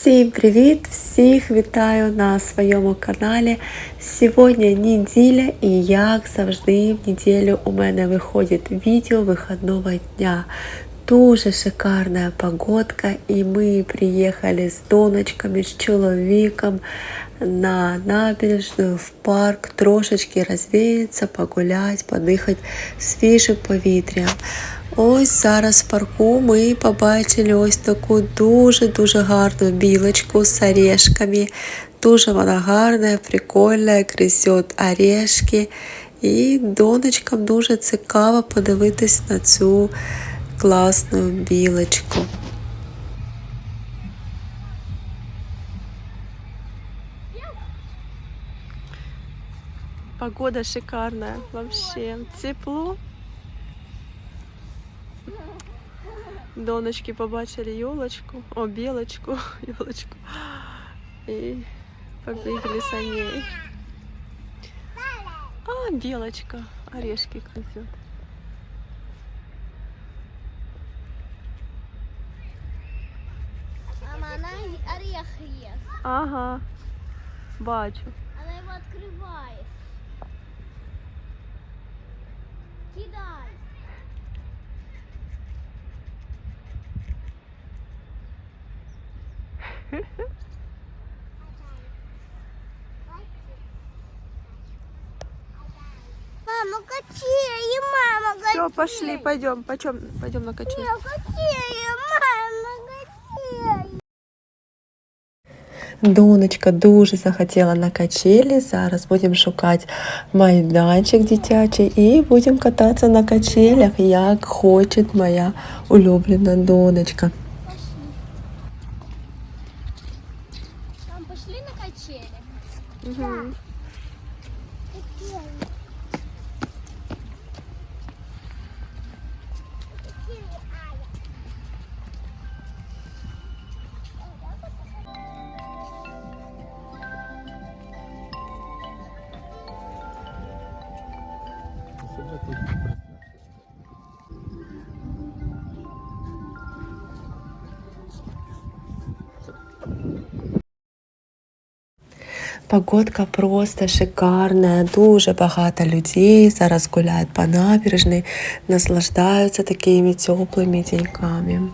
Всім привіт! Всіх вітаю на своєму каналі. Сьогодні неділя і як завжди в неділю у мене виходить відео вихідного дня. Дуже шикарна погодка, і ми приїхали з донечками, з чоловіком на набережну, в парк, трошечки розвіятися, погуляти, подихати свіжим повітрям. Ось зараз в парку ми побачили ось таку дуже-дуже гарну білочку з орешками. Дуже вона гарна, прикольна, гризет орешки. І донечкам дуже цікаво подивитись на цю класну білочку. Погода шикарная вообще. Тепло. Доночки побачили елочку, о, белочку, елочку. И побегали за ней. А, белочка, орешки грызет. Мама, она орех ест. Ага, бачу. Она его открывает. Кидай. Мама, качели, мама, качели. Все, пошли, пойдем, пойдем, пойдем на качели, мама, качели. Донечка дуже захотіла на качелі. Зараз будемо шукати майданчик дитячий і будемо кататися на качелях, як хоче моя улюблена донечка. Там пошли на качели. Угу. Погодка просто шикарна, дуже багато людей зараз гуляють по набережній, наслаждаються такими теплими деньками.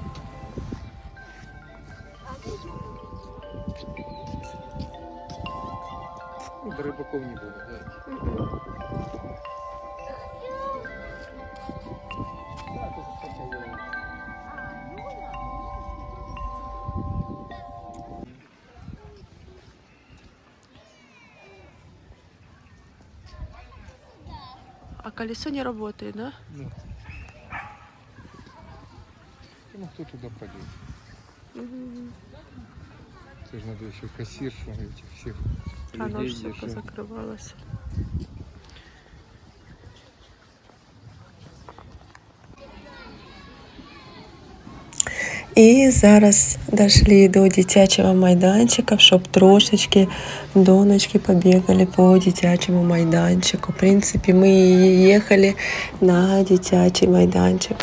Рыбаков не буду, да. А колесо не работает, да? Ну. Ну, кто туда пойдет? Это же надо еще кассиршу этих всех Оно людей все держать. позакрывалось. І зараз дійшли до дитячого майданчика, щоб трошечки донечки побігали по дитячому майданчику. В принципі, ми їхали на дитячий майданчик.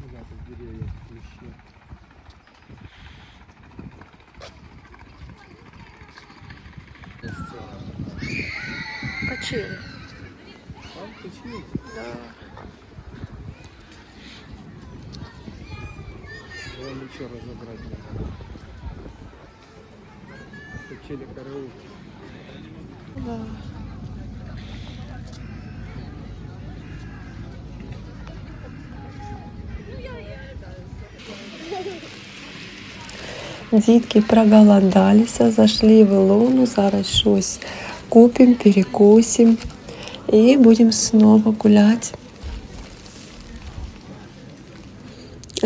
Ну да, тут деревья, плющи. Есть целая. Качели. Там качели. Было ничего разобрать не надо. Качели караул. Да. Дітки проголодалися, зайшли в Ілону, зараз щось купимо, перекусимо і будемо знову гуляти.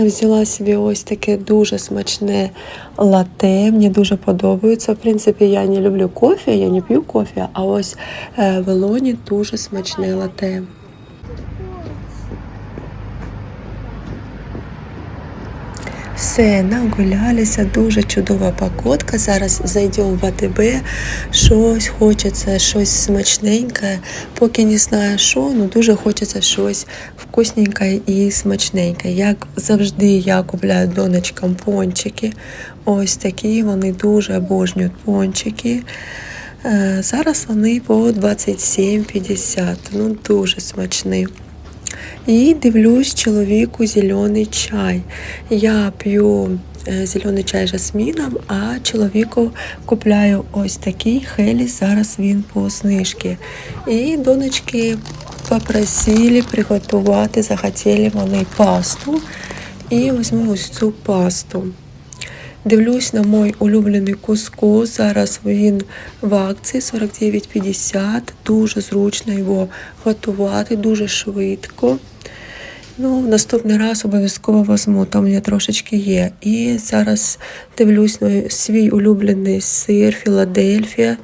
Взяла собі ось таке дуже смачне лате. Мені дуже подобається. В принципі, я не люблю кофе, я не п'ю кофе, а ось е, в Елоні дуже смачне лате. Все, нагулялися, дуже чудова погодка. Зараз зайдемо в АТБ, щось хочеться, щось смачненьке. Поки не знаю що, ну дуже хочеться щось вкусненьке і смачненьке. Як завжди, я купляю донечкам пончики. Ось такі, вони дуже обожнюють пончики. Е, Зараз вони по 27,50. Ну дуже смачні. І дивлюсь чоловіку зелений чай. Я п'ю е, зелений чай жасміном, а чоловіку купляю ось такий хеліс. Зараз він по снижці. І донечки попросили приготувати, захотіли вони пасту. І візьму ось цю пасту. Дивлюсь на мой улюблений кускус. Зараз він в акції 49,50. Дуже зручно його готувати, дуже швидко. Ну, наступний раз обов'язково возьму, там мене трошечки є. І зараз дивлюсь на свій улюблений сир Філадельфія.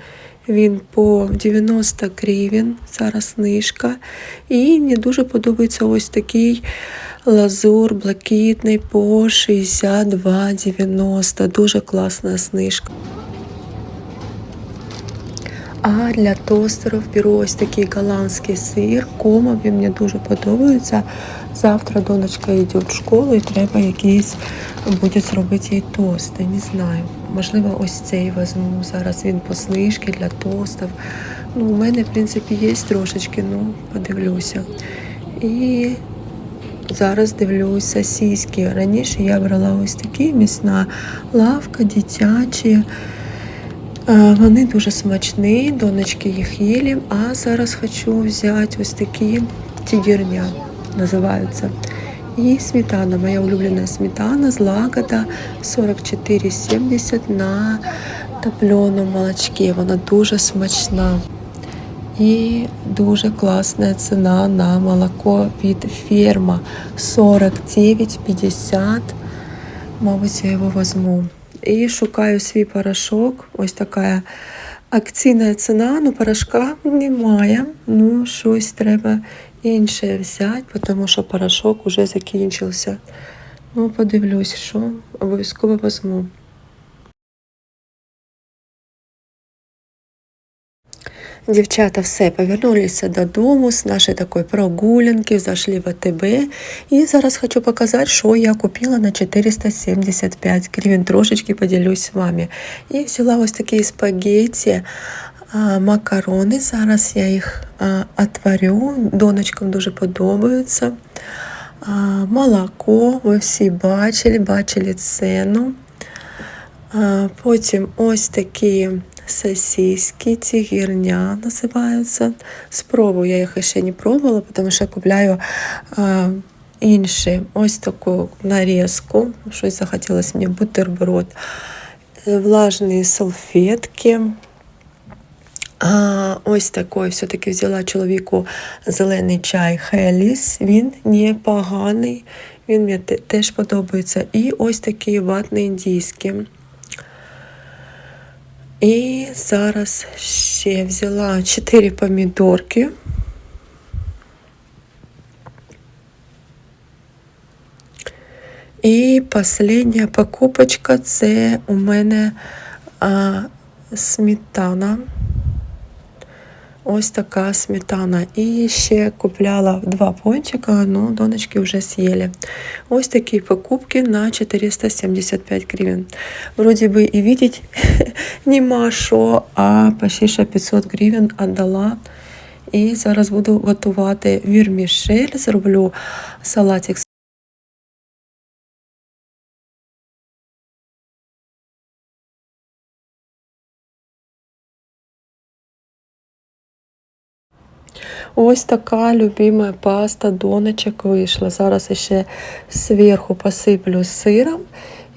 Він по 90 гривень, зараз знижка. І мені дуже подобається ось такий лазур блакитний по 62,90. Дуже класна знижка. А для тостерів беру ось такий голландський сир. Кома він мені дуже подобається. Завтра донечка йде в школу і треба якийсь буде зробити їй тости. Не знаю. Можливо, ось цей візьму. Зараз він по знижці для тостів. Ну, у мене, в принципі, є трошечки, ну, подивлюся. І зараз дивлюсь сосиски. Раніше я брала ось такі м'ясна лавка, дитячі. Вони дуже смачні, донечки їх їли. А зараз хочу взяти ось такі тігірня, називаються. І сметана, моя улюблена сметана з лагода 44,70 на топленому молочці. Вона дуже смачна. І дуже класна ціна на молоко від ферма 49,50. Мабуть, я його візьму. І шукаю свій порошок. Ось така акційна ціна, ну порошка немає. Ну, щось треба інше взяти, тому що порошок вже закінчився. Ну, подивлюсь, що обов'язково візьму. Дівчата все повернулися додому з нашої такої прогулянки, зайшли в АТБ. І зараз хочу показати, що я купила на 475 гривень. Трошечки поділюсь з вами. І взяла ось такі спагетті, макарони. Зараз я їх отварю. Донечкам дуже подобаються. Молоко, ви всі бачили, бачили ціну. Потім ось такі сосиски, тигірня називаються. Спробую, я їх ще не пробувала, тому що купляю інші. Ось таку нарізку. Щось захотілося мені бутерброд. Влажні салфетки. А, ось такий все-таки взяла чоловіку зелений чай Хеліс. Він непоганий, він мені теж подобається. І ось такі ватні індійські. І зараз ще взяла 4 помідорки. І остання покупочка це у мене а, сметана. Ось така сметана. І ще купляла два пончика, ну донечки вже з'їли. Ось такі покупки на 475 гривень. Вроді би і видеть нема що, а почти ще 500 гривень віддала. І зараз буду готувати вірмішель, зроблю салатик Ось така любима паста донечок вийшла. Зараз ще зверху посиплю сиром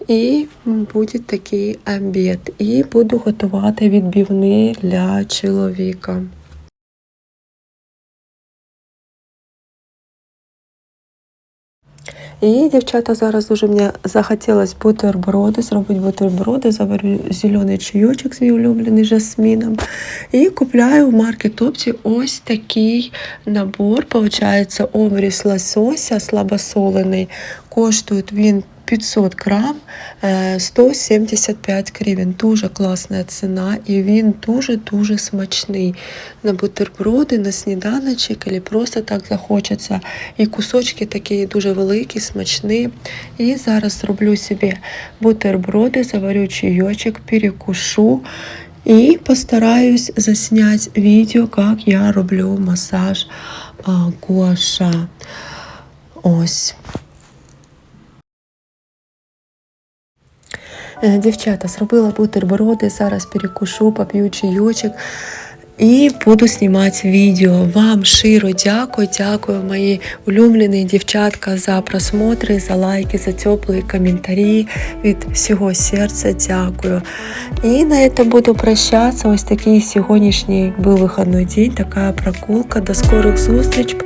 і буде такий обід. І буду готувати відбивні для чоловіка. І, дівчата, зараз дуже мені захотілося бутерброди, зробити бутерброди, заварю зелений чайочок свій улюблений жасміном. І купляю в Опті ось такий набор. Получається обріз лосося слабосолений. Коштує він 500 грам е, 175 гривень. Дуже класна ціна, і він дуже-дуже смачний. На бутерброди, на сніданочок, або просто так захочеться. І кусочки такі дуже великі, смачні. І зараз зроблю собі бутерброди, заварю чайочок, перекушу. І постараюсь засняти відео, як я роблю масаж а, гуаша. Ось. Дівчата, зробила бутерброди, зараз перекушу, поп'ю чайочок і буду знімати відео. Вам широ дякую, дякую, мої улюблені дівчатка, за просмотри, за лайки, за теплі коментарі. Від всього серця дякую. І на це буду прощатися. Ось такий сьогоднішній був вихідний день, така прогулка. До скорих зустріч.